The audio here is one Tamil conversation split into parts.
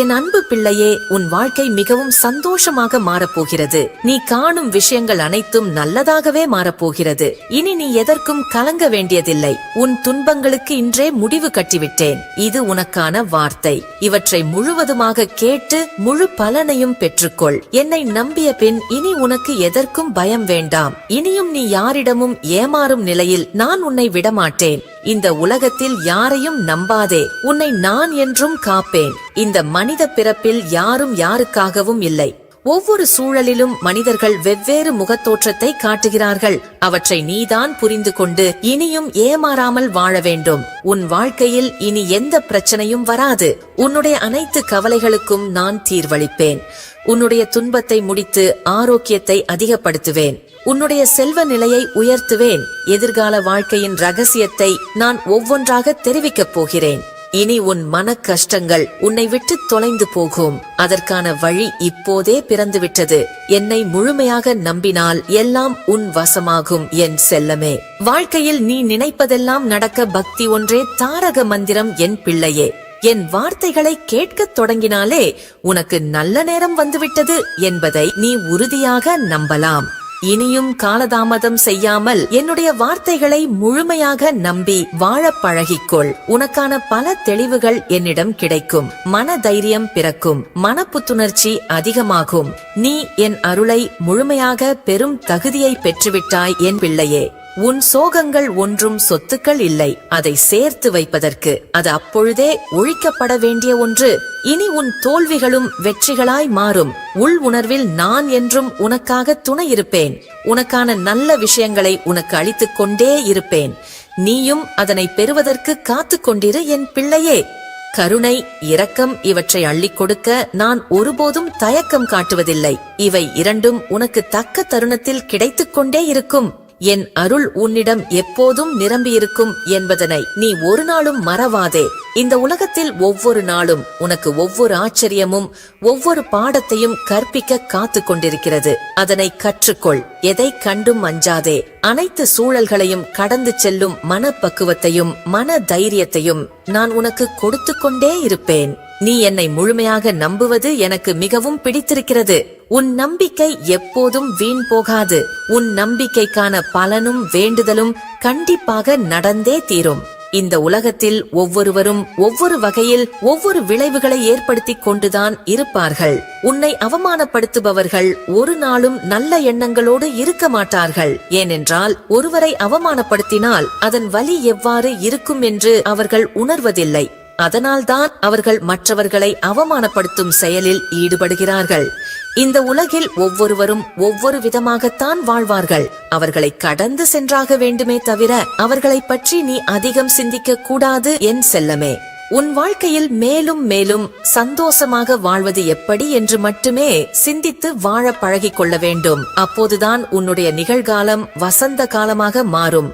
என் அன்பு பிள்ளையே உன் வாழ்க்கை மிகவும் சந்தோஷமாக மாறப்போகிறது. நீ காணும் விஷயங்கள் அனைத்தும் நல்லதாகவே மாறப்போகிறது. இனி நீ எதற்கும் கலங்க வேண்டியதில்லை. உன் துன்பங்களுக்கு இன்றே முடிவு கட்டிவிட்டேன். இது உனக்கான வார்த்தை. இவற்றை முழுவதுமாக கேட்டு முழு பலனையும் பெற்றுக்கொள். என்னை நம்பிய பின் இனி உனக்கு எதற்கும் பயம் வேண்டாம். இனியும் நீ யாரிடமும் ஏமாறும் நிலையில் நான் உன்னை விடமாட்டேன். இந்த உலகத்தில் யாரையும் நம்பாதே. உன்னை நான் என்றும் காப்பேன். இந்த மனித பிறப்பில் யாரும் யாருக்காகவும் இல்லை. ஒவ்வொரு சூழலிலும் மனிதர்கள் வெவ்வேறு முகத்தோற்றத்தை காட்டுகிறார்கள். அவற்றை நீதான் புரிந்து கொண்டு இனியும் ஏமாறாமல் வாழ வேண்டும். உன் வாழ்க்கையில் இனி எந்த பிரச்சனையும் வராது. உன்னுடைய அனைத்து கவலைகளுக்கும் நான் தீர்வளிப்பேன். உன்னுடைய துன்பத்தை முடித்து ஆரோக்கியத்தை அதிகப்படுத்துவேன். உன்னுடைய செல்வ நிலையை உயர்த்துவேன். எதிர்கால வாழ்க்கையின் ரகசியத்தை நான் ஒவ்வொன்றாக தெரிவிக்கப் போகிறேன். இனி உன் மன கஷ்டங்கள் உன்னை விட்டு தொலைந்து போகும். அதற்கான வழி இப்போதே பிறந்துவிட்டது. என்னை முழுமையாக நம்பினால் எல்லாம் உன் வசமாகும் என் செல்லமே. வாழ்க்கையில் நீ நினைப்பதெல்லாம் நடக்க பக்தி ஒன்றே தாரக மந்திரம் என் பிள்ளையே. என் வார்த்தைகளை கேட்கத் தொடங்கினாலே உனக்கு நல்ல நேரம் வந்துவிட்டது என்பதை நீ உறுதியாக நம்பலாம். இனியும் காலதாமதம் செய்யாமல் என்னுடைய வார்த்தைகளை முழுமையாக நம்பி வாழ பழகிக்கொள். உனக்கான பல தெளிவுகள் என்னிடம் கிடைக்கும். மன தைரியம் பிறக்கும். மன புத்துணர்ச்சி அதிகமாகும். நீ என் அருளை முழுமையாக பெரும் தகுதியை பெற்றுவிட்டாய் என் பிள்ளையே. உன் சோகங்கள் ஒன்றும் சொத்துக்கள் இல்லை. அதை சேர்த்து வைப்பதற்கு அது அப்பொழுதே ஒழிக்கப்பட வேண்டிய ஒன்று. இனி உன் தோல்விகளும் வெற்றிகளாய் மாறும். உள் உணர்வில் நான் என்றும் உனக்காக துணை இருப்பேன். உனக்கான நல்ல விஷயங்களை உனக்கு அளித்துக் கொண்டே இருப்பேன். நீயும் அதனை பெறுவதற்கு காத்துக்கொண்டிரு என் பிள்ளையே. கருணை இரக்கம் இவற்றை அள்ளிக் கொடுக்க நான் ஒருபோதும் தயக்கம் காட்டுவதில்லை. இவை இரண்டும் உனக்கு தக்க தருணத்தில் கிடைத்துக் கொண்டே இருக்கும். என் அருள் உன்னிடம் எப்போதும் நிரம்பியிருக்கும் என்பதனை நீ ஒரு நாளும் மறவாதே. இந்த உலகத்தில் ஒவ்வொரு நாளும் உனக்கு ஒவ்வொரு ஆச்சரியமும் ஒவ்வொரு பாடத்தையும் கற்பிக்க காத்து கொண்டிருக்கிறது. அதனை கற்றுக்கொள். எதை கண்டும் அஞ்சாதே. அனைத்து சூழல்களையும் கடந்து செல்லும் மனப்பக்குவத்தையும் மன தைரியத்தையும் நான் உனக்கு கொடுத்து கொண்டே இருப்பேன். நீ என்னை முழுமையாக நம்புவது எனக்கு மிகவும் பிடித்திருக்கிறது. உன் நம்பிக்கை எப்போதும் வீண் போகாது. உன் நம்பிக்கைக்கான பலனும் வேண்டுதலும் கண்டிப்பாக நடந்தே தீரும். இந்த உலகத்தில் ஒவ்வொருவரும் ஒவ்வொரு வகையில் ஒவ்வொரு விளைவுகளை ஏற்படுத்திக் கொண்டுதான் இருப்பார்கள். உன்னை அவமானப்படுத்துபவர்கள் ஒரு நாளும் நல்ல எண்ணங்களோடு இருக்க மாட்டார்கள். ஏனென்றால் ஒருவரை அவமானப்படுத்தினால் அதன் வலி எவ்வாறு இருக்கும் என்று அவர்கள் உணர்வதில்லை. அதனால்தான் அவர்கள் மற்றவர்களை அவமானப்படுத்தும் செயலில் ஈடுபடுகிறார்கள். இந்த உலகில் ஒவ்வொருவரும் ஒவ்வொரு விதமாகத்தான் வாழ்வார்கள். அவர்களை கடந்து சென்றாக வேண்டுமே தவிர அவர்களை பற்றி நீ அதிகம் சிந்திக்க கூடாது என் செல்லமே. உன் வாழ்க்கையில் மேலும் மேலும் சந்தோஷமாக வாழ்வது எப்படி என்று மட்டுமே சிந்தித்து வாழ பழகிக் கொள்ள வேண்டும். அப்போதுதான் உன்னுடைய நிகழ்காலம் வசந்த காலமாக மாறும்.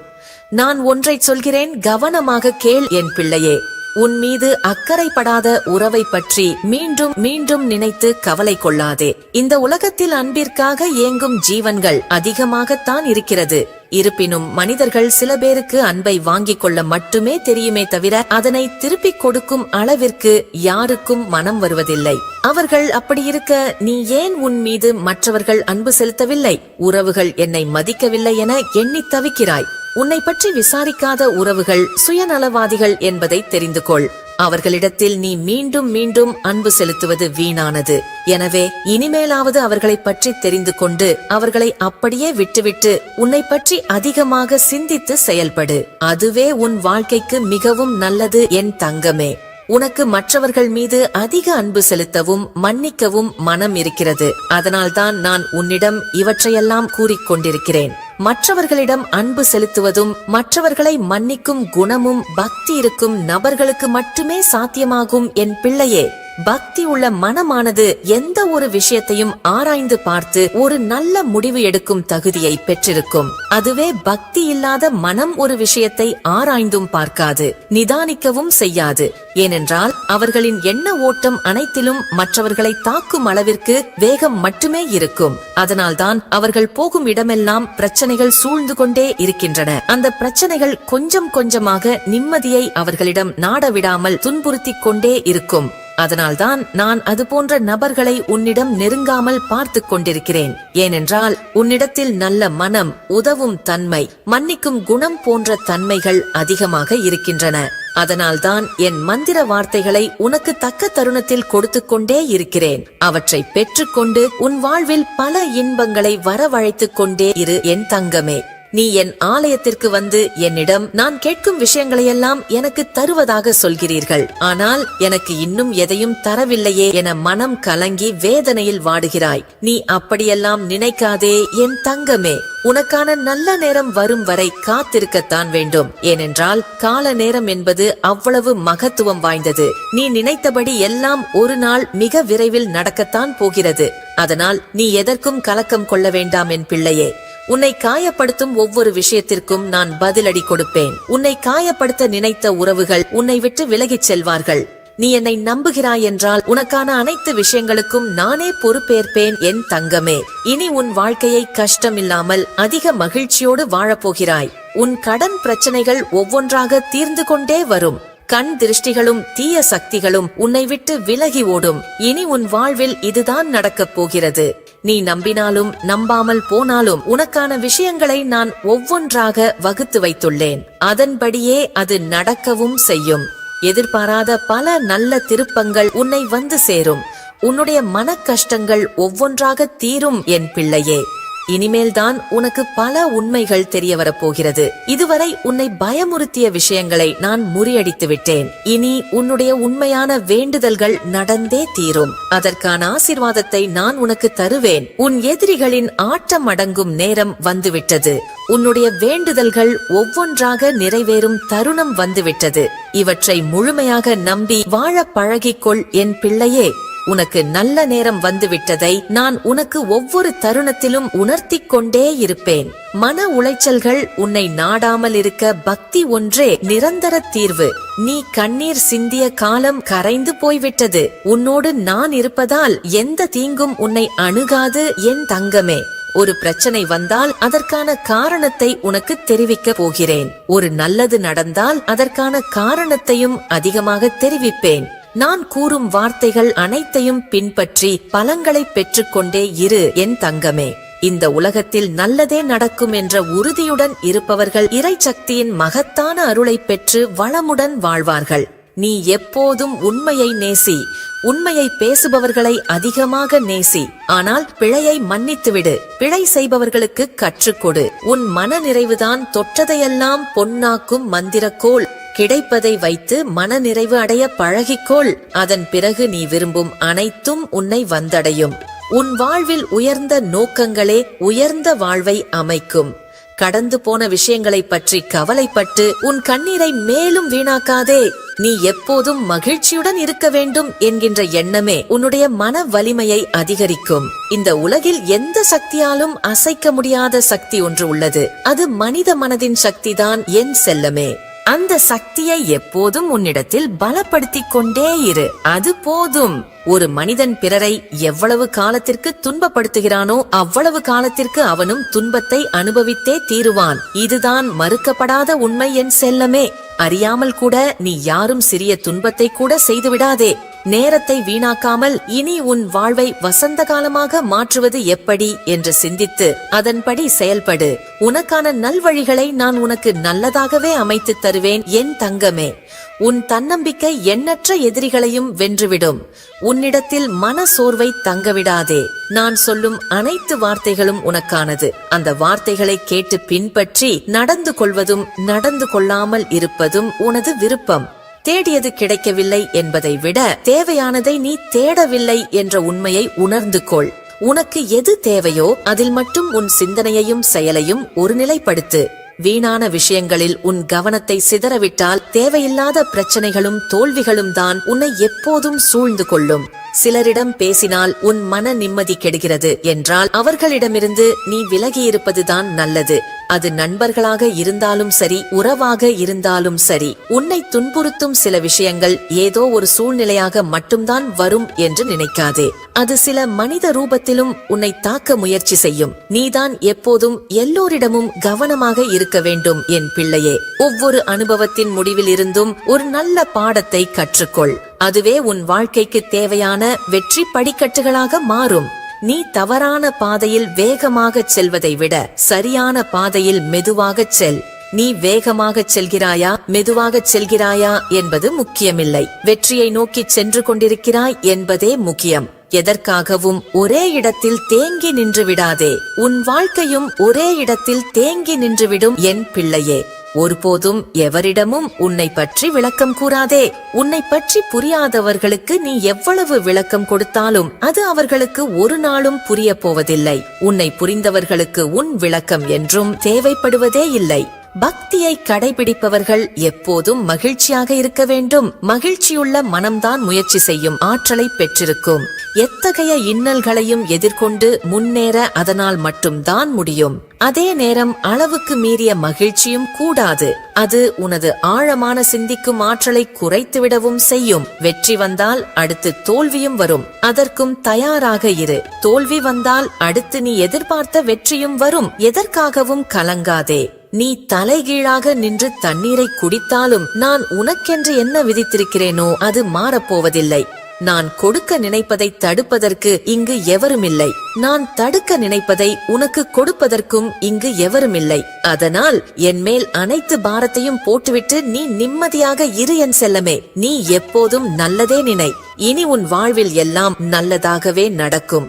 நான் ஒன்றை சொல்கிறேன் கவனமாக கேள் என் பிள்ளையே. உன் மீது அக்கறைப்படாத உறவை பற்றி மீண்டும் மீண்டும் நினைத்து கவலை கொள்ளாதே. இந்த உலகத்தில் அன்பிற்காக ஏங்கும் ஜீவன்கள் அதிகமாகத்தான் இருக்கிறது. இருப்பினும் மனிதர்கள் சில பேருக்கு அன்பை வாங்கிக் கொள்ள மட்டுமே தெரியுமே தவிர அதனை திருப்பிக் கொடுக்கும் அளவிற்கு யாருக்கும் மனம் வருவதில்லை. அவர்கள் அப்படி இருக்க நீ ஏன் உன் மீது மற்றவர்கள் அன்பு செலுத்தவில்லை? உறவுகள் என்னை மதிக்கவில்லை என எண்ணி தவிக்கிறாய். உன்னை பற்றி விசாரிக்காத உறவுகள் சுயநலவாதிகள் என்பதை தெரிந்து கொள் அவர்களிடத்தில் நீ மீண்டும் மீண்டும் அன்பு செலுத்துவது வீணானது. எனவே இனிமேலாவது அவர்களை பற்றி தெரிந்து கொண்டு அவர்களை அப்படியே விட்டுவிட்டு உன்னை பற்றி அதிகமாக சிந்தித்து செயல்படு. அதுவே உன் வாழ்க்கைக்கு மிகவும் நல்லது என் தங்கமே. உனக்கு மற்றவர்கள் மீது அதிக அன்பு செலுத்தவும் மன்னிக்கவும் மனம் இருக்கிறது. அதனால்தான் நான் உன்னிடம் இவற்றையெல்லாம் கூறிக்கொண்டிருக்கிறேன். மற்றவர்களிடம் அன்பு செலுத்துவதும் மற்றவர்களை மன்னிக்கும் குணமும் பக்தி இருக்கும் நபர்களுக்கு மட்டுமே சாத்தியமாகும் என் பிள்ளையே. பக்தி உள்ள மனமானது எந்த ஒரு விஷயத்தையும் ஆராய்ந்து பார்த்து ஒரு நல்ல முடிவு எடுக்கும் தகுதியை பெற்றிருக்கும். அதுவே பக்தி இல்லாத மனம் ஒரு விஷயத்தை ஆராய்ந்தும் பார்க்காது நிதானிக்கவும் செய்யாது. ஏனென்றால் அவர்களின் எண்ண ஓட்டம் அனைத்திலும் மற்றவர்களை தாக்கும் அளவிற்கு வேகம் மட்டுமே இருக்கும். அதனால்தான் அவர்கள் போகும் இடமெல்லாம் பிரச்சனைகள் சூழ்ந்து கொண்டே இருக்கின்றன. அந்த பிரச்சனைகள் கொஞ்சம் கொஞ்சமாக நிம்மதியை அவர்களிடம் நாடவிடாமல் துன்புறுத்திக் கொண்டே இருக்கும். அதனால்தான் நான் அதுபோன்ற நபர்களை உன்னிடம் நெருங்காமல் பார்த்து கொண்டிருக்கிறேன். ஏனென்றால் உன்னிடத்தில் நல்ல மனம் உதவும் தன்மை மன்னிக்கும் குணம் போன்ற தன்மைகள் அதிகமாக இருக்கின்றன. அதனால்தான் என் மந்திர வார்த்தைகளை உனக்கு தக்க தருணத்தில் கொடுத்துக் கொண்டே இருக்கிறேன். அவற்றை பெற்றுக்கொண்டு உன் வாழ்வில் பல இன்பங்களை வரவழைத்துக் கொண்டே இரு என் தங்கமே. நீ என் ஆலயத்திற்கு வந்து என்னிடம் நான் கேட்கும் விஷயங்களையெல்லாம் எனக்கு தருவதாக சொல்கிறீர்கள். ஆனால் எனக்கு இன்னும் எதையும் தரவில்லையே என மனம் கலங்கி வேதனையில் வாடுகிறாய். நீ அப்படியெல்லாம் நினைக்காதே என் தங்கமே. உனக்கான நல்ல நேரம் வரும் வரை காத்திருக்கத்தான் வேண்டும். ஏனென்றால் கால நேரம் என்பது அவ்வளவு மகத்துவம் வாய்ந்தது. நீ நினைத்தபடி எல்லாம் ஒரு நாள் மிக விரைவில் நடக்கத்தான் போகிறது. அதனால் நீ எதற்கும் கலக்கம் கொள்ள வேண்டாம் என் பிள்ளையே. உன்னை காயப்படுத்தும் ஒவ்வொரு விஷயத்திற்கும் நான் பதிலடி கொடுப்பேன். உன்னை காயப்படுத்த நினைத்த உறவுகள் உன்னை விட்டு விலகிச் செல்வார்கள். நீ என்னை நம்புகிறாய் என்றால் உனக்கான அனைத்து விஷயங்களுக்கும் நானே பொறுப்பேற்பேன் என் தங்கமே. இனி உன் வாழ்க்கையை கஷ்டமில்லாமல் அதிக மகிழ்ச்சியோடு வாழப்போகிறாய். உன் கடன் பிரச்சனைகள் ஒவ்வொன்றாக தீர்ந்து கொண்டே வரும். கண் திருஷ்டிகளும் தீய சக்திகளும் உன்னை விட்டு விலகி ஓடும். இனி உன் வாழ்வில் இதுதான் நடக்கப் போகிறது. நீ நம்பினாலும் நம்பாமல் போனாலும் உனக்கான விஷயங்களை நான் ஒவ்வொன்றாக வகுத்து வைத்துள்ளேன். அதன்படியே அது நடக்கவும் செய்யும். எதிர்பாராத பல நல்ல திருப்பங்கள் உன்னை வந்து சேரும். உன்னுடைய மன கஷ்டங்கள் ஒவ்வொன்றாக தீரும் என் பிள்ளையே. இனிமேல்தான் உனக்கு பல உண்மைகள் தெரிய வரப்போகிறது இதுவரை உன்னை பயமுறுத்திய விஷயங்களை நான் முறியடித்து விட்டேன். இனி உன்னுடைய உண்மையான வேண்டுதல்கள் நடந்தே தீரும். அதற்கான ஆசிர்வாதத்தை நான் உனக்கு தருவேன். உன் எதிரிகளின் ஆட்டம் அடங்கும் நேரம் வந்துவிட்டது. உன்னுடைய வேண்டுதல்கள் ஒவ்வொன்றாக நிறைவேறும் தருணம் வந்துவிட்டது. இவற்றை முழுமையாக நம்பி வாழ பழகிக்கொள் என் பிள்ளையே. உனக்கு நல்ல நேரம் வந்துவிட்டதை நான் உனக்கு ஒவ்வொரு தருணத்திலும் உணர்த்தி கொண்டே இருப்பேன். மன உளைச்சல்கள் உன்னை நாடாமல் இருக்க பக்தி ஒன்றே நிரந்தர தீர்வு. நீ கண்ணீர் சிந்திய காலம் கரைந்து போய்விட்டது. உன்னோடு நான் இருப்பதால் எந்த தீங்கும் உன்னை அணுகாது என் தங்கமே. ஒரு பிரச்சனை வந்தால் அதற்கான காரணத்தை உனக்கு தெரிவிக்க போகிறேன். ஒரு நல்லது நடந்தால் அதற்கான காரணத்தையும் அதிகமாக தெரிவிப்பேன். நான் கூறும் வார்த்தைகள் அனைத்தையும் பின்பற்றி பலங்களை பெற்றுக்கொண்டே இரு என் தங்கமே. இந்த உலகத்தில் நல்லதே நடக்கும் என்ற உறுதியுடன் இருப்பவர்கள் இறை சக்தியின் மகத்தான அருளை பெற்று வளமுடன் வாழ்வார்கள். நீ எப்போதும் உண்மையை நேசி உண்மையை பேசுபவர்களை அதிகமாக நேசி. ஆனால் பிழையை மன்னித்துவிடு பிழை செய்பவர்களுக்கு கற்றுக்கொடு. உன் மன நிறைவுதான் தொற்றதையெல்லாம் பொன்னாக்கும் மந்திரக்கோள். கிடைப்பதை வைத்து மனநிறைவு அடைய பழகிக்கொள். அதன் பிறகு நீ விரும்பும் அனைத்தும் உன்னை வந்தடையும். உன் வாழ்வில் உயர்ந்த நோக்கங்களே உயர்ந்த வாழ்வை அமைக்கும். கடந்து போன விஷயங்களை பற்றி கவலைப்பட்டு உன் கண்ணீரை மேலும் வீணாக்காதே. நீ எப்போதும் மகிழ்ச்சியுடன் இருக்க வேண்டும் என்கின்ற எண்ணமே உன்னுடைய மன வலிமையை அதிகரிக்கும். இந்த உலகில் எந்த சக்தியாலும் அசைக்க முடியாத சக்தி ஒன்று உள்ளது. அது மனித மனதின் சக்திதான் என் செல்லமே. அந்த சக்தியை எப்போதும் உன்னிடத்தில் பலப்படுத்திக் கொண்டே இரு. அது போதும். ஒரு மனிதன் பிறரை எவ்வளவு காலத்திற்கு துன்பப்படுத்துகிறானோ அவ்வளவு காலத்திற்கு அவனும் துன்பத்தை அனுபவித்தே தீருவான். இதுதான் மறுக்கப்படாத உண்மை என் செல்லமே. அறியாமல் கூட நீ யாரும் சிறிய துன்பத்தை கூட செய்துவிடாதே. நேரத்தை வீணாக்காமல் இனி உன் வாழ்வை வசந்த காலமாக மாற்றுவது எப்படி என்று சிந்தித்து அதன்படி செயல்படு. உனக்கான நல்வழிகளை நான் உனக்கு நல்லதாகவே அமைத்து தருவேன் என் தங்கமே. உன் தன்னம்பிக்கை எண்ணற்ற எதிரிகளையும் வென்றுவிடும். உன்னிடத்தில் மன சோர்வை தங்கவிடாதே. நான் சொல்லும் அனைத்து வார்த்தைகளும் உனக்கானது. அந்த வார்த்தைகளை கேட்டு பின்பற்றி நடந்து கொள்வதும் நடந்து கொள்ளாமல் இருப்பதும் உனது விருப்பம். தேடியது கிடைக்கவில்லை என்பதை விட தேவையானதை நீ தேடவில்லை என்ற உண்மையை உணர்ந்து கொள். உனக்கு எது தேவையோ அதில் மட்டும் உன் சிந்தனையையும் செயலையும் ஒருநிலைப்படுத்து. வீணான விஷயங்களில் உன் கவனத்தை சிதறவிட்டால் தேவையில்லாத பிரச்சனைகளும் தோல்விகளும் தான் உன்னை எப்போதும் சூழ்ந்து கொள்ளும். சிலரிடம் பேசினால் உன் மன நிம்மதி கெடுகிறது என்றால் அவர்களிடமிருந்து நீ விலகியிருப்பதுதான் நல்லது. அது நண்பர்களாக இருந்தாலும் சரி உறவாக இருந்தாலும் சரி. உன்னை துன்புறுத்தும் சில விஷயங்கள் ஏதோ ஒரு சூழ்நிலையாக மட்டும்தான் வரும் என்று நினைக்காதே. அது சில மனித ரூபத்திலும் உன்னை தாக்க முயற்சி செய்யும். நீதான் எப்போதும் எல்லோரிடமும் கவனமாக இருக்க வேண்டும் என் பிள்ளையே. ஒவ்வொரு அனுபவத்தின் முடிவில் இருந்தும் ஒரு நல்ல பாடத்தை கற்றுக்கொள். அதுவே உன் வாழ்க்கைக்கு தேவையான வெற்றி படிக்கட்டுகளாக மாறும். நீ தவறான பாதையில் வேகமாகச் செல்வதை விட சரியான பாதையில் மெதுவாகச் செல். நீ வேகமாகச் செல்கிறாயா மெதுவாகச் செல்கிறாயா என்பது முக்கியமில்லை. வெற்றியை நோக்கிச் சென்று கொண்டிருக்கிறாய் என்பதே முக்கியம். எதற்காகவும் ஒரே இடத்தில் தேங்கி நின்று விடாதே. உன் வாழ்க்கையும் ஒரே இடத்தில் தேங்கி நின்றுவிடும் என் பிள்ளையே. ஒருபோதும் எவரிடமும் உன்னை பற்றி விளக்கம் கூறாதே. உன்னை பற்றி புரியாதவர்களுக்கு நீ எவ்வளவு விளக்கம் கொடுத்தாலும் அது அவர்களுக்கு ஒரு நாளும் புரிய போவதில்லை. உன்னை புரிந்தவர்களுக்கு உன் விளக்கம் என்றும் தேவைப்படுவதே இல்லை. பக்தியை கடைபிடிப்பவர்கள் எப்போதும் மகிழ்ச்சியாக இருக்க வேண்டும். மகிழ்ச்சியுள்ள மனம்தான் முயற்சி செய்யும் ஆற்றலை பெற்றிருக்கும். எத்தகைய இன்னல்களையும் எதிர்கொண்டு முன்னேற அதனால் மட்டும்தான் முடியும். அதே நேரம் அளவுக்கு மீறிய மகிழ்ச்சியும் கூடாது. அது உனது ஆழமான சிந்திக்கும் ஆற்றலை குறைத்துவிடவும் செய்யும். வெற்றி வந்தால் அடுத்து தோல்வியும் வரும். அதற்கும் தயாராக இரு. தோல்வி வந்தால் அடுத்து நீ எதிர்பார்த்த வெற்றியும் வரும். எதற்காகவும் கலங்காதே. நீ தலைகீழாக நின்று தண்ணீரை குடித்தாலும் நான் உனக்கென்று என்ன விதித்திருக்கிறேனோ அது மாறப்போவதில்லை. நான் கொடுக்க நினைப்பதை தடுப்பதற்கு இங்கு எவருமில்லை. நான் தடுக்க நினைப்பதை உனக்கு கொடுப்பதற்கும் இங்கு எவருமில்லை. அதனால் என்மேல் அனைத்து பாரத்தையும் போட்டுவிட்டு நீ நிம்மதியாக இரு என் செல்லமே. நீ எப்போதும் நல்லதே நினை. இனி உன் வாழ்வில் எல்லாம் நல்லதாகவே நடக்கும்.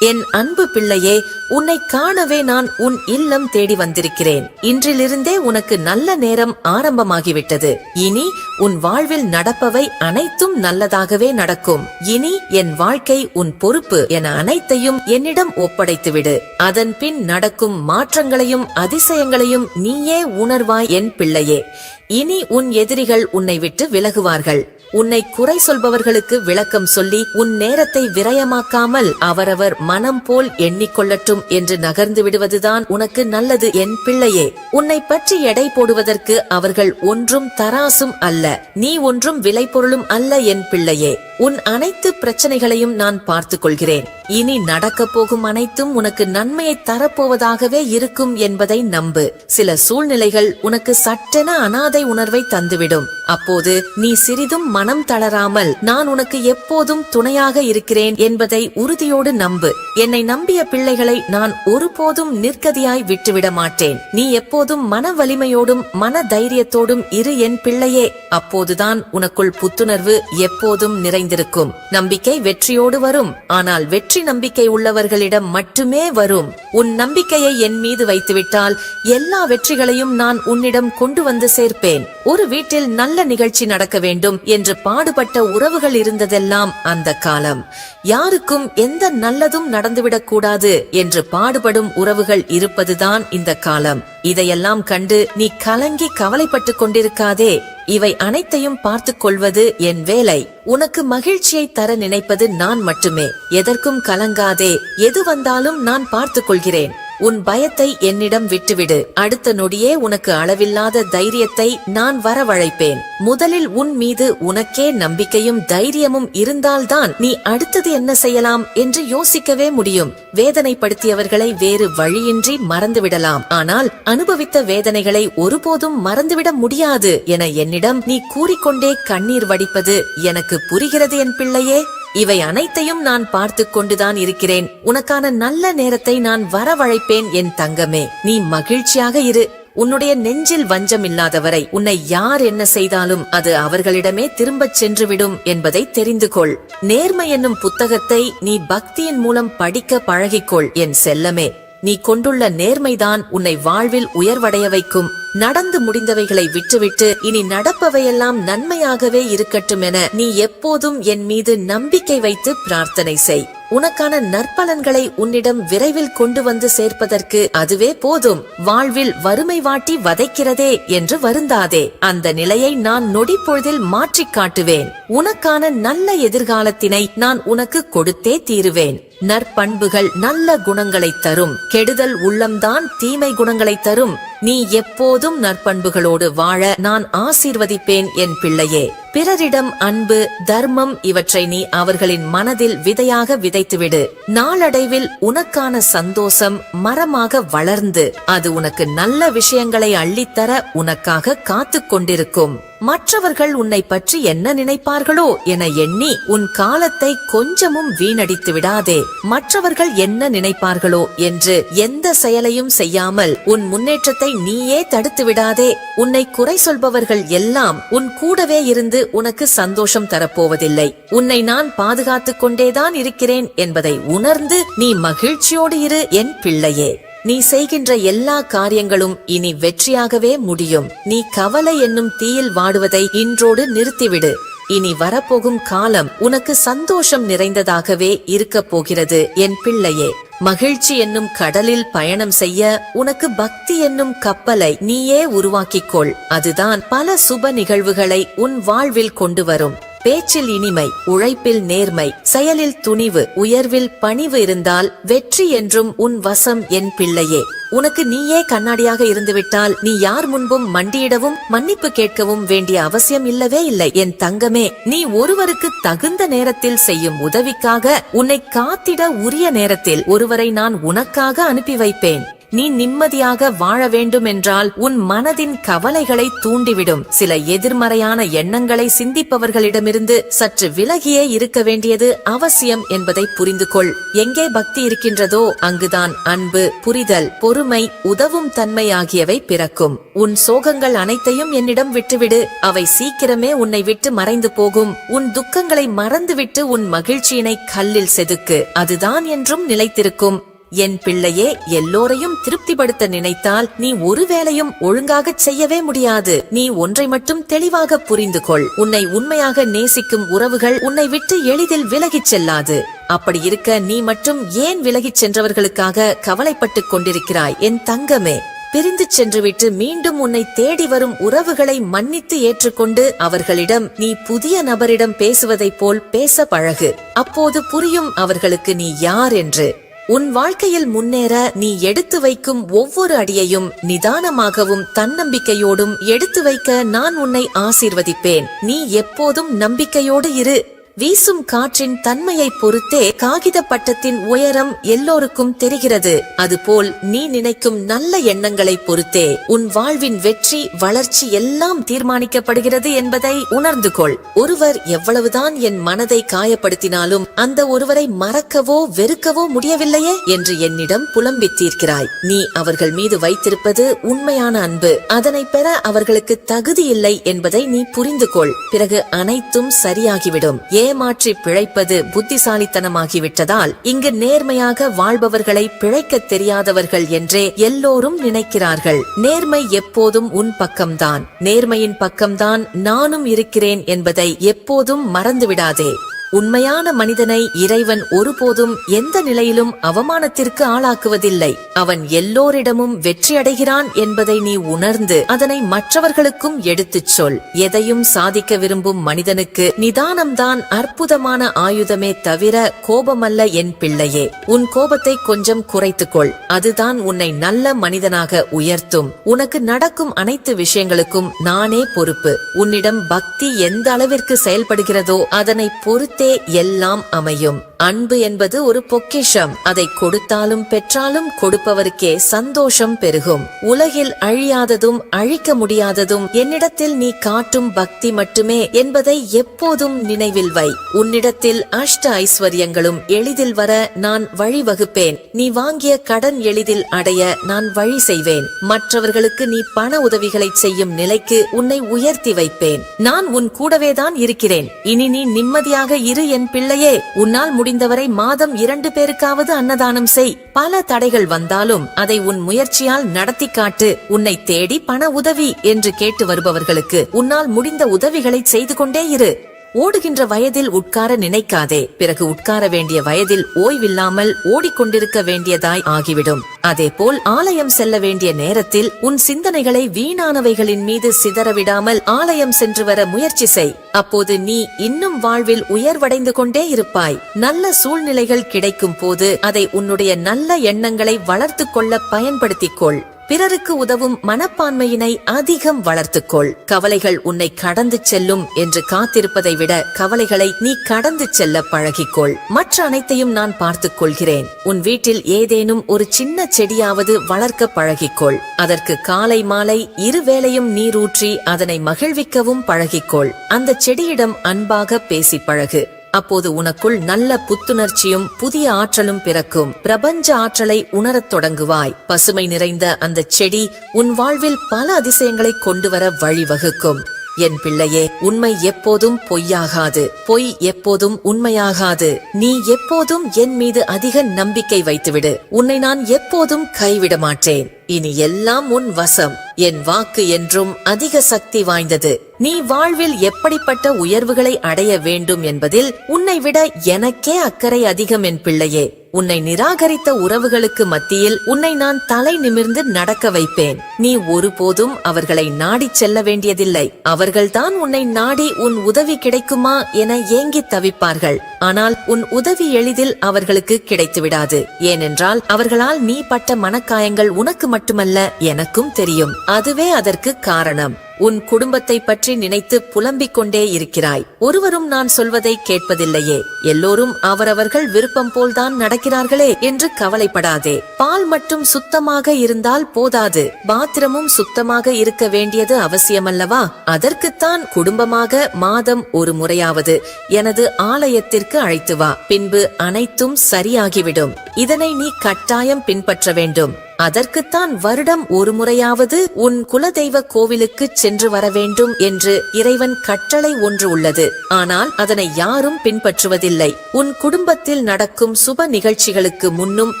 என் அன்பு பிள்ளையே உன்னை காணவே நான் உன் இல்லம் தேடி வந்திருக்கிறேன். இன்றிலிருந்தே உனக்கு நல்ல நேரம் ஆரம்பமாகிவிட்டது. இனி உன் வாழ்வில் நடப்பவை அனைத்தும் நல்லதாகவே நடக்கும். இனி என் வாழ்க்கை உன் பொறுப்பு என அனைத்தையும் என்னிடம் ஒப்படைத்துவிடு. அதன் பின் நடக்கும் மாற்றங்களையும் அதிசயங்களையும் நீயே உணர்வாய் என் பிள்ளையே. இனி உன் எதிரிகள் உன்னை விட்டு விலகுவார்கள். உன்னை குறை சொல்பவர்களுக்கு விளக்கம் சொல்லி உன் நேரத்தை விரயமாக்காமல் அவரவர் மனம் போல் எண்ணிக்கொள்ளட்டும் என்று நகர்ந்து விடுவதுதான் உனக்கு நல்லது என் பிள்ளையே. உன்னை பற்றி எடை போடுவதற்கு அவர்கள் ஒன்றும் தராசும் அல்ல. நீ ஒன்றும் விளைபொருளும் அல்ல என் பிள்ளையே. உன் அனைத்து பிரச்சனைகளையும் நான் பார்த்துக் கொள்கிறேன் இனி நடக்கப் போகும் அனைத்தும் உனக்கு நன்மையை தரப்போவதாகவே இருக்கும் என்பதை நம்பு. சில சூழ்நிலைகள் உனக்கு சட்டென அனாதை உணர்வை தந்துவிடும். அப்போது நீ சிறிதும் மனம் தளராமல் நான் உனக்கு எப்போதும் துணையாக இருக்கிறேன் என்பதை உறுதியோடு நம்பு. என்னை நம்பிய பிள்ளைகளை நான் ஒருபோதும் நிற்கதியாய் விட்டுவிட மாட்டேன். நீ எப்போதும் மன வலிமையோடும் மன தைரியத்தோடும் இரு என் பிள்ளையே. அப்போதுதான் உனக்குள் புத்துணர்வு எப்போதும் நிறைந்திருக்கும். நம்பிக்கை வெற்றியோடு வரும். ஆனால் வெற்றி நம்பிக்கை உள்ளவர்களிடம் மட்டுமே வரும். உன் நம்பிக்கையை என் மீது வைத்துவிட்டால் எல்லா வெற்றிகளையும் நான் உன்னிடம் கொண்டு வந்து சேர்ப்பேன். ஒரு வீட்டில் நல்ல நிகழ்ச்சி நடக்க வேண்டும் என்று பாடுபட்ட உறவுகள் இருந்ததெல்லாம் அந்த காலம். யாருக்கும் எந்த நல்லதும் நடந்துவிடக் கூடாது என்று பாடுபடும் உறவுகள் இருப்பதுதான் இந்த காலம். இதையெல்லாம் கண்டு நீ கலங்கி கவலைப்பட்டு கொண்டிருக்காதே. இவை அனைத்தையும் பார்த்து கொள்வது என் வேலை. உனக்கு மகிழ்ச்சியை தர நினைப்பது நான் மட்டுமே. எதற்கும் கலங்காதே. எது வந்தாலும் நான் பார்த்து கொள்கிறேன். உன் பயத்தை என்னிடம் விட்டுவிடு. அடுத்த நொடியே உனக்கு அளவில்லாத தைரியத்தை நான் வரவழைப்பேன். முதலில் உன் மீது உனக்கே நம்பிக்கையும் தைரியமும் இருந்தால்தான் நீ அடுத்தது என்ன செய்யலாம் என்று யோசிக்கவே முடியும். வேதனைப்படுத்தியவர்களை வேறு வழியின்றி மறந்துவிடலாம். ஆனால் அனுபவித்த வேதனைகளை ஒருபோதும் மறந்துவிட முடியாது என என்னிடம் நீ கூறிக்கொண்டே கண்ணீர் வடிப்பது எனக்கு புரிகிறது என் பிள்ளையே. இவை அனைத்தையும் நான் பார்த்து கொண்டுதான் இருக்கிறேன். உனக்கான நல்ல நேரத்தை நான் வரவழைப்பேன் என் தங்கமே. நீ மகிழ்ச்சியாக இரு. உன்னுடைய நெஞ்சில் வஞ்சம் இல்லாதவரை உன்னை யார் என்ன செய்தாலும் அது அவர்களிடமே திரும்பச் சென்றுவிடும் என்பதை தெரிந்து கொள் நேர்மை என்னும் புத்தகத்தை நீ பக்தியின் மூலம் படிக்க பழகிக்கொள் என் செல்லமே. நீ கொண்டுள்ள நேர்மைதான் உன்னை வாழ்வில் உயர்வடைய வைக்கும் நடந்து முடிந்தவைகளை விட்டுவிட்டு இனி நடப்பவையெல்லாம் நன்மையாகவே இருக்கட்டும் என நீ எப்போதும் என் மீது நம்பிக்கை வைத்து பிரார்த்தனை செய். உனக்கான நற்பலன்களை உன்னிடம் விரைவில் கொண்டு வந்து சேர்ப்பதற்கு அதுவே போதும். வாழ்வில் வறுமை வாட்டி வதைக்கிறதே என்று வருந்தாதே. அந்த நிலையை நான் நொடி பொழுதில் மாற்றிக் காட்டுவேன் உனக்கான நல்ல எதிர்காலத்தினை நான் உனக்கு கொடுத்தே தீருவேன். நற்பண்புகள் நல்ல குணங்களை தரும். கெடுதல் உள்ளம்தான் தீமை குணங்களை தரும். நீ எப்போதும் நற்பண்புகளோடு வாழ நான் ஆசீர்வதிப்பேன் என் பிள்ளையே. பிறரிடம் அன்பு தர்மம் இவற்றை நீ அவர்களின் மனதில் விதையாக விதைத்துவிடு. நாளடைவில் உனக்கான சந்தோஷம் மரமாக வளர்ந்து அது உனக்கு நல்ல விஷயங்களை அள்ளித்தர உனக்காக காத்துக் கொண்டிருக்கும். மற்றவர்கள் உன்னை பற்றி என்ன நினைப்பார்களோ என எண்ணி உன் காலத்தை கொஞ்சமும் வீணடித்து விடாதே. மற்றவர்கள் என்ன நினைப்பார்களோ என்று எந்த செயலையும் செய்யாமல் உன் முன்னேற்றத்தை நீயே தடுத்து விடாதே. உன்னை குறை சொல்பவர்கள் எல்லாம் உன் கூடவே இருந்து உனக்கு சந்தோஷம் தரப்போவதில்லை. உன்னை நான் பாதுகாத்துக் கொண்டேதான் இருக்கிறேன் என்பதை உணர்ந்து நீ மகிழ்ச்சியோடு இரு என் பிள்ளையே. நீ செய்கின்ற எல்லா காரியங்களும் இனி வெற்றியாகவே முடியும். நீ கவலை என்னும் தீயில் வாடுவதை இன்றோடு நிறுத்திவிடு. இனி வரப்போகும் காலம் உனக்கு சந்தோஷம் நிறைந்ததாகவே இருக்கப் போகிறது என் பிள்ளையே. மகிழ்ச்சி என்னும் கடலில் பயணம் செய்ய உனக்கு பக்தி என்னும் கப்பலை நீயே உருவாக்கிக்கொள் அதுதான் பல சுப நிகழ்வுகளை உன் வாழ்வில் கொண்டு வரும். பேச்சில் இனிமை உழைப்பில் நேர்மை செயலில் துணிவு உயர்வில் பணிவு இருந்தால் வெற்றி என்றும் உன் வசம் என் பிள்ளையே. உனக்கு நீயே கண்ணாடியாக இருந்துவிட்டால் நீ யார் முன்பும் மண்டியிடவும் மன்னிப்பு கேட்கவும் வேண்டிய அவசியம் இல்லவே இல்லை. என் தங்கமே நீ ஒருவருக்கு தகுந்த நேரத்தில் செய்யும் உதவிக்காக உன்னை காத்திட உரிய நேரத்தில் ஒருவரை நான் உனக்காக அனுப்பி வைப்பேன். நீ நிம்மதியாக வாழ வேண்டும் என்றால் உன் மனதின் கவலைகளை தூண்டிவிடும். சில எதிர்மறையான எண்ணங்களை சிந்திப்பவர்களிடமிருந்து சற்று விலகியே இருக்க வேண்டியது அவசியம் என்பதை புரிந்து கொள் எங்கே பக்தி இருக்கின்றதோ அங்குதான் அன்பு புரிதல் பொறுமை உதவும் தன்மை ஆகியவை பிறக்கும். உன் சோகங்கள் அனைத்தையும் என்னிடம் விட்டுவிடு. அவை சீக்கிரமே உன்னை விட்டு மறைந்து போகும். உன் துக்கங்களை மறந்துவிட்டு உன் மகிழ்ச்சியினை கல்லில் செதுக்கு. அதுதான் என்றும் நிலைத்திருக்கும். என் பிள்ளையே எல்லோரையும் திருப்திப்படுத்த நினைத்தால் நீ ஒரு வேலையும் ஒழுங்காகச் செய்யவே முடியாது. நீ ஒன்றை மட்டும் தெளிவாக புரிந்து கொள். உன்னை உண்மையாக நேசிக்கும் உறவுகள் உன்னை விட்டு எளிதில் விலகிச் செல்லாது. அப்படி இருக்க நீ மட்டும் ஏன் விலகிச் சென்றவர்களுக்காக கவலைப்பட்டுக் கொண்டிருக்கிறாய்? என் தங்கமே பிரிந்து சென்றுவிட்டு மீண்டும் உன்னை தேடி வரும் உறவுகளை மன்னித்து ஏற்றுக்கொண்டு அவர்களிடம் நீ புதிய நபரிடம் பேசுவதைப் போல் பேச பழகு. அப்போது புரியும் அவர்களுக்கு நீ யார் என்று. உன் வாழ்க்கையில் முன்னேற நீ எடுத்து வைக்கும் ஒவ்வொரு அடியையும் நிதானமாகவும் தன்னம்பிக்கையோடும் எடுத்து வைக்க நான் உன்னை ஆசீர்வதிப்பேன். நீ எப்போதும் நம்பிக்கையோடு இரு. வீசும் காற்றின் தன்மையை பொறுத்தே காகித பட்டத்தின் உயரம் எல்லோருக்கும் தெரிகிறது. அதுபோல் நீ நினைக்கும் நல்ல எண்ணங்களை பொறுத்தே உன் வாழ்வின் வெற்றி வளர்ச்சி எல்லாம் தீர்மானிக்கப்படுகிறது என்பதை உணர்ந்து கொள். ஒருவர் எவ்வளவுதான் என் மனதை காயப்படுத்தினாலும் அந்த ஒருவரை மறக்கவோ வெறுக்கவோ முடியவில்லையே என்று என்னிடம் புலம்பித் தீர்க்கிறாய். நீ அவர்கள் மீது வைத்திருப்பது உண்மையான அன்பு. அதனை பெற அவர்களுக்கு தகுதி இல்லை என்பதை நீ புரிந்து கொள். பிறகு அனைத்தும் சரியாகிவிடும். ஏமாற்றி பிழைப்பது புத்திசாலித்தனமாகிவிட்டதால் இங்கு நேர்மையாக வாழ்பவர்களை பிழைக்கத் தெரியாதவர்கள் என்றே எல்லோரும் நினைக்கிறார்கள். நேர்மை எப்போதும் உன் பக்கம்தான். நேர்மையின் பக்கம்தான் நானும் இருக்கிறேன் என்பதை எப்போதும் மறந்துவிடாதே. உண்மையான மனிதனை இறைவன் ஒருபோதும் எந்த நிலையிலும் அவமானத்திற்கு ஆளாக்குவதில்லை. அவன் எல்லோரிடமும் வெற்றியடைகிறான் என்பதை நீ உணர்ந்து அதனை மற்றவர்களுக்கும் எடுத்துச் சொல். எதையும் சாதிக்க விரும்பும் மனிதனுக்கு நிதானம்தான் அற்புதமான ஆயுதமே தவிர கோபமல்ல என் பிள்ளையே. உன் கோபத்தை கொஞ்சம் குறைத்துக்கொள். அதுதான் உன்னை நல்ல மனிதனாக உயர்த்தும். உனக்கு நடக்கும் அனைத்து விஷயங்களுக்கும் நானே பொறுப்பு. உன்னிடம் பக்தி எந்த அளவிற்கு செயல்படுகிறதோ அதனை பொறுத்து எல்லாம் அமையும். அன்பு என்பது ஒரு பொக்கிஷம். அதை கொடுத்தாலும் பெற்றாலும் கொடுப்பவருக்கே சந்தோஷம் பெருகும். உலகில் அழியாததும் அழிக்க முடியாததும் என்னிடத்தில் நீ காட்டும் பக்தி மட்டுமே என்பதை எப்போதும் நினைவில் வை. உன்னிடத்தில் அஷ்ட ஐஸ்வர்யங்களும் எளிதில் வர நான் வழிவகுப்பேன். நீ வாங்கிய கடன் எளிதில் அடைய நான் வழி செய்வேன். மற்றவர்களுக்கு நீ பண உதவிகளை செய்யும் நிலைக்கு உன்னை உயர்த்தி வைப்பேன். நான் உன் கூடவேதான் இருக்கிறேன். இனி நீ நிம்மதியாக இரு என் பிள்ளையே உன்னால் முடிந்தவரை மாதம் இரண்டு பேருக்காவது அன்னதானம் செய். பல தடைகள் வந்தாலும் அதை உன் முயற்சியால் நடத்தி காட்டு. உன்னை தேடி பண உதவி என்று கேட்டு வருபவர்களுக்கு உன்னால் முடிந்த உதவிகளை செய்து கொண்டே இரு. ஓடுகின்ற வயதில் உட்கார நினைக்காதே. பிறகு உட்கார வேண்டிய வயதில் ஓய்வில்லாமல் ஓடிக்கொண்டிருக்க வேண்டியதாய் ஆகிவிடும். அதேபோல் ஆலயம் செல்ல வேண்டிய நேரத்தில் உன் சிந்தனைகளை வீணானவைகளின் மீது சிதறவிடாமல் ஆலயம் சென்று வர முயற்சி செய். அப்போது நீ இன்னும் வாழ்வில் உயர்வடைந்து கொண்டே இருப்பாய். நல்ல சூழ்நிலைகள் கிடைக்கும் போது அதை உன்னுடைய நல்ல எண்ணங்களை வளர்த்துக் கொள்ள பயன்படுத்திக் கொள். பிறருக்கு உதவும் மனப்பான்மையினை அதிகம் வளர்த்துக்கொள். கவலைகள் உன்னை கடந்து செல்லும் என்று காத்திருப்பதை விட கவலைகளை நீ கடந்து செல்ல பழகிக்கொள். மற்ற அனைத்தையும் நான் பார்த்துக் கொள்கிறேன் உன் வீட்டில் ஏதேனும் ஒரு சின்ன செடியாவது வளர்க்க பழகிக்கொள். அதற்கு காலை மாலை இருவேளையும் நீரூற்றி அதனை மகிழ்விக்கவும் பழகிக்கொள். அந்த செடியிடம் அன்பாக பேசி பழகு. அப்போது உனக்குள் நல்ல புத்துணர்ச்சியும் புதிய ஆற்றலும் பிறக்கும். பிரபஞ்ச ஆற்றலை உணரத் தொடங்குவாய். பசுமை நிறைந்த அந்த செடி உன் வாழ்வில் பல அதிசயங்களை கொண்டு வர வழிவகுக்கும். என் பிள்ளையே உண்மை எப்போதும் பொய்யாகாது. பொய் எப்போதும் உண்மையாகாது. நீ எப்போதும் என் மீது அதிக நம்பிக்கை வைத்துவிடு. உன்னை நான் எப்போதும் கைவிட மாட்டேன். இனி எல்லாம் உன் வசம். என் வாக்கு என்றும் அதிக சக்தி வாய்ந்தது. நீ வாழ்வில் எப்படிப்பட்ட உயர்வுகளை அடைய வேண்டும் என்பதில் உன்னை விட எனக்கே அக்கறை அதிகம் என் பிள்ளையே. உன்னை நிராகரித்த உறவுகளுக்கு மத்தியில் உன்னை நான் தலை நிமிர்ந்து நடக்க வைப்பேன். நீ ஒருபோதும் அவர்களை நாடிச் செல்ல வேண்டியதில்லை. அவர்கள்தான் உன்னை நாடி உன் உதவி கிடைக்குமா என ஏங்கித் தவிப்பார்கள். ஆனால் உன் உதவி எளிதில் அவர்களுக்கு கிடைத்து விடாது ஏனென்றால் அவர்களால் நீ பட்ட மனக்காயங்கள் உனக்கு மட்டுமல்ல எனக்கும் தெரியும். அதுவே அதற்கு காரணம். உன் குடும்பத்தை பற்றி நினைத்து புலம்பிக் கொண்டே இருக்கிறாய். ஒருவரும் நான் சொல்வதை கேட்பதில்லையே. எல்லோரும் அவரவர்கள் விருப்பம் போல்தான் நடக்கிறார்களே என்று கவலைப்படாதே. பால் மட்டும் சுத்தமாக இருந்தால் போதாது. பாத்திரமும் சுத்தமாக இருக்க வேண்டியது அவசியமல்லவா? அதற்குத்தான் குடும்பமாக மாதம் ஒரு முறையாவது எனது ஆலயத்திற்கு அழைத்து வா. பின்பு அனைத்தும் சரியாகிவிடும். இதனை நீ கட்டாயம் பின்பற்ற வேண்டும். அதற்குத்தான் வருடம் ஒரு முறையாவது உன் குலதெய்வ கோவிலுக்கு சென்று வர வேண்டும் என்று இறைவன் கட்டளை ஒன்று உள்ளது. ஆனால் அதனை யாரும் பின்பற்றுவதில்லை. உன் குடும்பத்தில் நடக்கும் சுப நிகழ்ச்சிகளுக்கு முன்னும்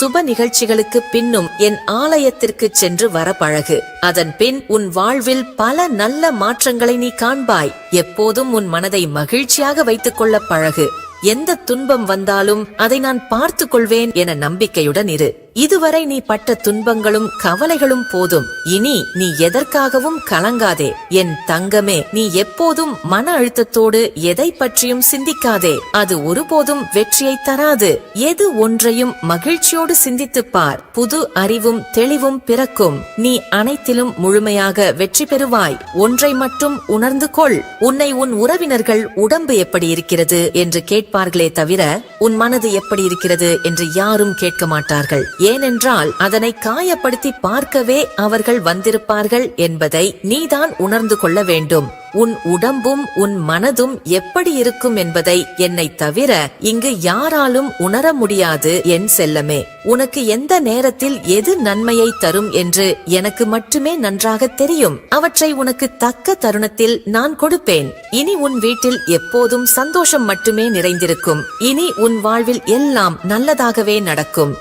சுப நிகழ்ச்சிகளுக்கு பின்னும் என் ஆலயத்திற்கு சென்று வர பழகு. அதன் பின் உன் வாழ்வில் பல நல்ல மாற்றங்களை நீ காண்பாய். எப்போதும் உன் மனதை மகிழ்ச்சியாக வைத்துக் கொள்ள பழகு. எந்த துன்பம் வந்தாலும் அதை நான் பார்த்துக் கொள்வேன் என நம்பிக்கையுடன் இரு. இதுவரை நீ பட்ட துன்பங்களும் கவலைகளும் போதும். இனி நீ எதற்காகவும் கலங்காதே. என் தங்கமே நீ எப்போதும் மன அழுத்தத்தோடு எதை பற்றியும் சிந்திக்காதே. அது ஒருபோதும் வெற்றியை தராது. எது ஒன்றையும் மகிழ்ச்சியோடு சிந்தித்துப் பார். புது அறிவும் தெளிவும் பிறக்கும். நீ அனைத்திலும் முழுமையாக வெற்றி பெறுவாய். ஒன்றை மட்டும் உணர்ந்து கொள். உன்னை உன் உறவினர்கள் உடம்பு எப்படி இருக்கிறது என்று கேட்பார்களே தவிர உன் மனது எப்படி இருக்கிறது என்று யாரும் கேட்க மாட்டார்கள். ஏனென்றால் அதனை காயப்படுத்தி பார்க்கவே அவர்கள் வந்திருப்பார்கள் என்பதை நீதான் உணர்ந்து கொள்ள வேண்டும். உன் உடம்பும் உன் மனதும் எப்படி இருக்கும் என்பதை என்னை தவிர இங்கு யாராலும் உணர முடியாது என் செல்லமே. உனக்கு எந்த நேரத்தில் எது நன்மையை தரும் என்று எனக்கு மட்டுமே நன்றாக தெரியும். அவற்றை உனக்கு தக்க தருணத்தில் நான் கொடுப்பேன். இனி உன் வீட்டில் எப்போதும் சந்தோஷம் மட்டுமே நிறைந்திருக்கும். இனி உன் வாழ்வில் எல்லாம் நல்லதாகவே நடக்கும்.